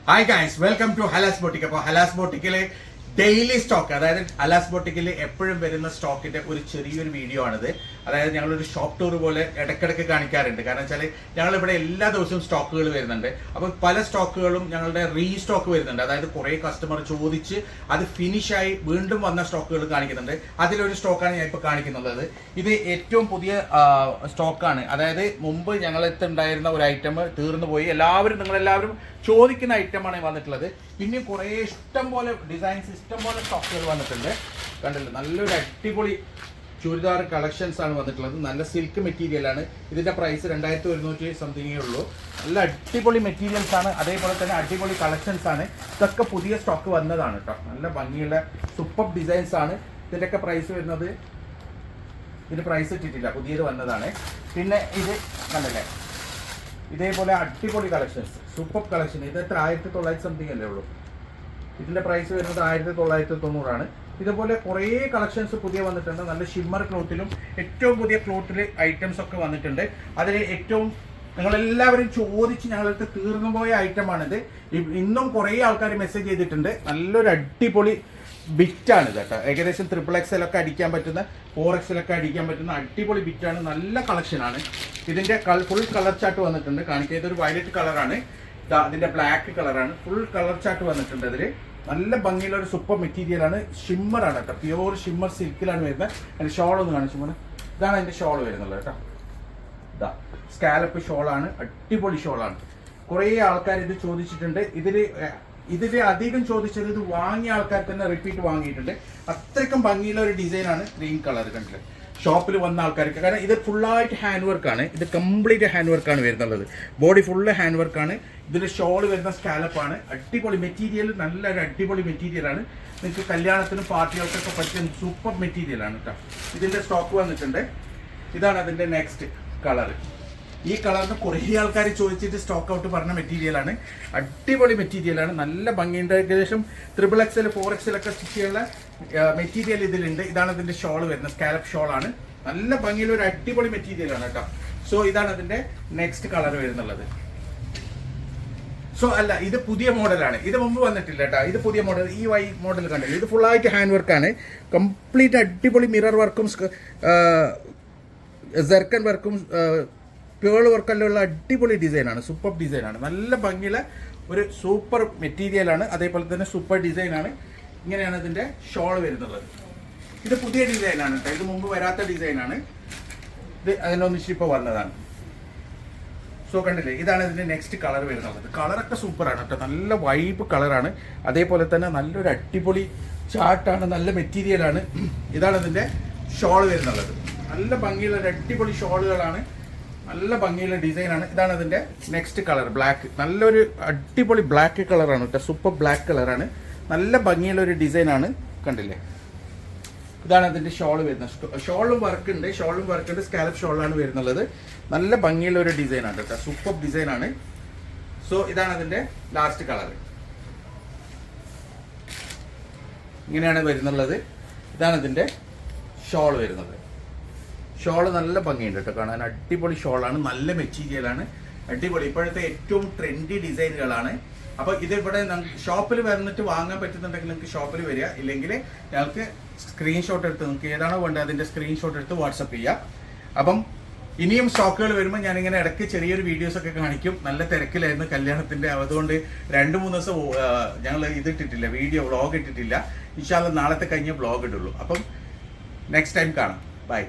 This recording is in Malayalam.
hi guys welcome to Halas boutique അപ്പോൾ ഹലാസ് ബോട്ടിക്കിലെ daily stock അതായത് അലാസ് ബോട്ടിക്കിൽ എപ്പോഴും വരുന്ന സ്റ്റോക്കിന്റെ ഒരു ചെറിയൊരു വീഡിയോ ആണിത്. അതായത് ഞങ്ങളൊരു ഷോപ്പ് ടൂർ പോലെ ഇടയ്ക്കിടയ്ക്ക് കാണിക്കാറുണ്ട്. കാരണം വെച്ചാൽ ഞങ്ങൾ ഇവിടെ എല്ലാ ദിവസവും സ്റ്റോക്കുകൾ വരുന്നുണ്ട്. അപ്പോൾ പല സ്റ്റോക്കുകളും ഞങ്ങളുടെ റീസ്റ്റോക്ക് വരുന്നുണ്ട്. അതായത് കുറേ കസ്റ്റമർ ചോദിച്ച് അത് ഫിനിഷായി വീണ്ടും വന്ന സ്റ്റോക്കുകൾ കാണിക്കുന്നുണ്ട്. അതിലൊരു സ്റ്റോക്കാണ് ഞാൻ ഇപ്പോൾ കാണിക്കുന്നത്. ഇത് ഏറ്റവും പുതിയ സ്റ്റോക്കാണ് അതായത് മുമ്പ് ഞങ്ങളടുത്ത് ഉണ്ടായിരുന്ന ഒരു ഐറ്റം തീർന്നു പോയി. എല്ലാവരും നിങ്ങളെല്ലാവരും ചോദിക്കുന്ന ഐറ്റമാണ് വന്നിട്ടുള്ളത്. പിന്നെ കുറേ ഇഷ്ടം പോലെ ഡിസൈൻസ് ഇഷ്ടം പോലെ സ്റ്റോക്കുകൾ വന്നിട്ടുണ്ട്. കണ്ടല്ലോ? നല്ലൊരു അടിപൊളി ചുരിദാർ കളക്ഷൻസ് ആണ് വന്നിട്ടുള്ളത്. നല്ല സിൽക്ക് മെറ്റീരിയൽ ആണ്. ഇതിന്റെ പ്രൈസ് രണ്ടായിരത്തി ഒരുന്നൂറ്റി സംതിങ്ങേ ഉള്ളൂ. നല്ല അടിപൊളി മെറ്റീരിയൽസ് ആണ്. അതേപോലെ തന്നെ അടിപൊളി കളക്ഷൻസ് ആണ്. ഇതൊക്കെ പുതിയ സ്റ്റോക്ക് വന്നതാണ് കേട്ടോ നല്ല ഭംഗിയുള്ള സൂപ്പർ ഡിസൈൻസ് ആണ്. ഇതിന്റെയൊക്കെ പ്രൈസ് വരുന്നത് ഇതിന് പ്രൈസ് ഇട്ടിട്ടില്ല. പുതിയത് വന്നതാണ്. പിന്നെ ഇത് കണ്ടല്ലേ? ഇതേപോലെ അടിപൊളി കളക്ഷൻസ് സൂപ്പർ കളക്ഷൻ ഇത് എത്ര ആയിരത്തി തൊള്ളായിരത്തി സംതിങ് അല്ലേ ഉള്ളൂ. ഇതിന്റെ പ്രൈസ് വരുന്നത് ആയിരത്തി തൊള്ളായിരത്തി തൊണ്ണൂറാണ് ഇതുപോലെ കുറേ കളക്ഷൻസ് പുതിയ വന്നിട്ടുണ്ട്. നല്ല ഷിമ്മർ ക്ലോത്തിലും ഏറ്റവും പുതിയ ക്ലോത്തിൽ ഐറ്റംസ് ഒക്കെ വന്നിട്ടുണ്ട്. അതിൽ ഏറ്റവും നിങ്ങളെല്ലാവരും ചോദിച്ച് ഞങ്ങൾക്ക് തീർന്നു പോയ ഐറ്റമാണിത് ഇന്നും കുറേ ആൾക്കാർ മെസ്സേജ് ചെയ്തിട്ടുണ്ട്. നല്ലൊരു അടിപൊളി ബിറ്റാണ് കേട്ടോ. ഏകദേശം ട്രിപ്പിൾ എക്സൽ ഒക്കെ അടിക്കാൻ പറ്റുന്ന ഫോർ എക്സൽ ഒക്കെ അടിക്കാൻ പറ്റുന്ന അടിപൊളി ബിറ്റാണ് നല്ല കളക്ഷനാണ് ഇതിന്റെ ഫുൾ കളർ ചാർട്ട് വന്നിട്ടുണ്ട്. കാണിക്കുക ഇതൊരു വയലറ്റ് കളറാണ് ഇതിന്റെ ബ്ലാക്ക് കളറാണ് ഫുൾ കളർ ചാർട്ട് വന്നിട്ടുണ്ട് ഇതിൽ നല്ല ഭംഗിയുള്ള ഒരു സൂപ്പർ മെറ്റീരിയൽ ആണ്. ഷിമ്മർ ആണ് കേട്ടോ. പ്യുവർ ഷിമ്മർ സിൽക്കിലാണ് വരുന്നത്. അതിന്റെ ഷോൾ ഒന്ന് കാണിച്ചു മോനെ. ഇതാണ് അതിന്റെ ഷോൾ വരുന്നത് കേട്ടോ. ഇതാ സ്കാലപ്പ് ഷോളാണ് അടിപൊളി ഷോളാണ് കുറേ ആൾക്കാർ ഇത് ചോദിച്ചിട്ടുണ്ട്. ഇതിൽ ഇതിൽ അധികം ചോദിച്ചത് ഇത് വാങ്ങിയ ആൾക്കാർ തന്നെ റിപ്പീറ്റ് വാങ്ങിയിട്ടുണ്ട്. അത്രയ്ക്കും ഭംഗിയുള്ള ഒരു ഡിസൈനാണ് ഗ്രീൻ കളർ കണ്ടില്ലേ? ഷോപ്പിൽ വന്ന ആൾക്കാർക്ക്. കാരണം ഇത് ഫുള്ളായിട്ട് ഹാൻഡ് വർക്കാണ് ഇത് കംപ്ലീറ്റ് ഹാൻഡ് വർക്കാണ് വരുന്നുള്ളത്. ബോഡി ഫുള്ള് ഹാൻഡ് വർക്കാണ് ഇതിന്റെ ഷോൾ വരുന്ന സ്കാലപ്പാണ് അടിപൊളി മെറ്റീരിയൽ നല്ലൊരു അടിപൊളി മെറ്റീരിയലാണ് നിങ്ങൾക്ക് കല്യാണത്തിനും പാർട്ടികൾക്കൊക്കെ പറ്റിയ സൂപ്പർ മെറ്റീരിയലാണ് കേട്ടോ ഇതിന്റെ സ്റ്റോക്ക് വന്നിട്ടുണ്ട്. ഇതാണ് അതിന്റെ നെക്സ്റ്റ് കളർ ഈ കളറിന് കുറേ ആൾക്കാർ ചോദിച്ചിട്ട് സ്റ്റോക്ക് ഔട്ട് പറഞ്ഞ മെറ്റീരിയലാണ് അടിപൊളി മെറ്റീരിയലാണ് നല്ല ഭംഗിയുണ്ട്. ഏകദേശം ത്രിബിൾ എക്സൽ ഫോർ എക്സൽ ഒക്കെ സ്റ്റിച്ച് മെറ്റീരിയൽ ഇതിലുണ്ട്. ഇതാണ് ഇതിന്റെ ഷോൾ വരുന്നത്. സ്കാലപ്പ് ഷോൾ ആണ്. നല്ല ഭംഗിയുള്ള ഒരു അടിപൊളി മെറ്റീരിയലാണ് കേട്ടോ സോ ഇതാണ് അതിന്റെ നെക്സ്റ്റ് കളർ വരുന്നുള്ളത്. സോ അല്ല ഇത് പുതിയ മോഡലാണ് ഇത് മുമ്പ് വന്നിട്ടില്ല കേട്ടോ ഇത് പുതിയ മോഡൽ ഈ വൈ മോഡൽ കണ്ടില്ല ഇത് ഫുള്ളായിട്ട് ഹാൻഡ് വർക്കാണ് കംപ്ലീറ്റ് അടിപൊളി മിറർ വർക്കും സെർക്കൻ വർക്കും പേൾ വർക്കല്ലുള്ള അടിപൊളി ഡിസൈനാണ് സൂപ്പർ ഡിസൈനാണ് നല്ല ഭംഗിയുള്ള ഒരു സൂപ്പർ മെറ്റീരിയലാണ് അതേപോലെ തന്നെ സൂപ്പർ ഡിസൈനാണ് ഇങ്ങനെയാണ് ഇതിന്റെ ഷോൾ വരുന്നത്. ഇത് പുതിയ ഡിസൈനാണ് കേട്ടോ ഇത് മുമ്പ് വരാത്ത ഡിസൈനാണ് ഇത് അതിനൊന്നിച്ച് ഇപ്പോൾ വന്നതാണ്. സോ കണ്ടില്ലേ? ഇതാണ് ഇതിന്റെ നെക്സ്റ്റ് കളർ വരുന്നത്. കളറൊക്കെ സൂപ്പറാണ് കേട്ടോ നല്ല വൈബ് കളറാണ് അതേപോലെ തന്നെ നല്ലൊരു അടിപൊളി ചാർട്ടാണ് നല്ല മെറ്റീരിയലാണ് ഇതാണ് ഇതിന്റെ ഷോൾ വരുന്നുള്ളത് നല്ല ഭംഗിയുള്ള അടിപൊളി ഷോളുകളാണ് നല്ല ഭംഗിയുള്ള ഡിസൈനാണ്. ഇതാണ് അതിന്റെ നെക്സ്റ്റ് കളർ ബ്ലാക്ക് നല്ലൊരു അടിപൊളി ബ്ലാക്ക് കളറാണ് കേട്ടോ സൂപ്പർ ബ്ലാക്ക് കളറാണ് നല്ല ഭംഗിയുള്ള ഒരു ഡിസൈനാണ് കണ്ടില്ലേ? ഇതാണ് അതിന്റെ ഷോൾ വരുന്നത്. ഷോളും വർക്ക് ഉണ്ട്. ഷോളും വർക്ക് ഉണ്ട്. സ്കാലപ്പ് ഷോളാണ് വരുന്നുള്ളത്. നല്ല ഭംഗിയുള്ള ഒരു ഡിസൈൻ ആണ് കേട്ടോ സൂപ്പർ ഡിസൈൻ ആണ്. സോ ഇതാണ് അതിന്റെ ലാസ്റ്റ് കളർ ഇങ്ങനെയാണ് വരുന്നുള്ളത്. ഇതാണ് ഇതിന്റെ ഷോൾ വരുന്നത്. ഷോൾ നല്ല ഭംഗിയുണ്ട് കേട്ടോ കാണാൻ. അടിപൊളി ഷോളാണ് നല്ല മെറ്റീരിയലാണ്. അടിപൊളി. ഇപ്പോഴത്തെ ഏറ്റവും ട്രെൻഡി ഡിസൈനുകളാണ്. അപ്പോൾ ഇത് ഇവിടെ ഷോപ്പിൽ വന്നിട്ട് വാങ്ങാൻ പറ്റുന്നുണ്ടെങ്കിൽ നിങ്ങൾക്ക് ഷോപ്പിൽ വരിക. ഇല്ലെങ്കിൽ ഞങ്ങൾക്ക് സ്ക്രീൻഷോട്ട് എടുത്ത് നിങ്ങൾക്ക് ഏതാണോ വേണ്ടത് അതിന്റെ സ്ക്രീൻഷോട്ട് എടുത്ത് വാട്സപ്പ് ചെയ്യാം. അപ്പം ഇനിയും സ്റ്റോക്കുകൾ വരുമ്പോൾ ഞാൻ ഇങ്ങനെ ഇടയ്ക്ക് ചെറിയൊരു വീഡിയോസ് ഒക്കെ കാണിക്കും. നല്ല തിരക്കിലായിരുന്നു കല്യാണത്തിന്റെ അതുകൊണ്ട് രണ്ട് മൂന്ന് ദിവസം ഞങ്ങൾ ഇതിട്ടിട്ടില്ല വീഡിയോ വ്ളോഗ് ഇട്ടിട്ടില്ല ഇൻഷാല്ല നാളത്തെ കഴിഞ്ഞ വ്ളോഗ് ഇടുള്ളൂ. അപ്പം നെക്സ്റ്റ് ടൈം കാണാം. ബൈ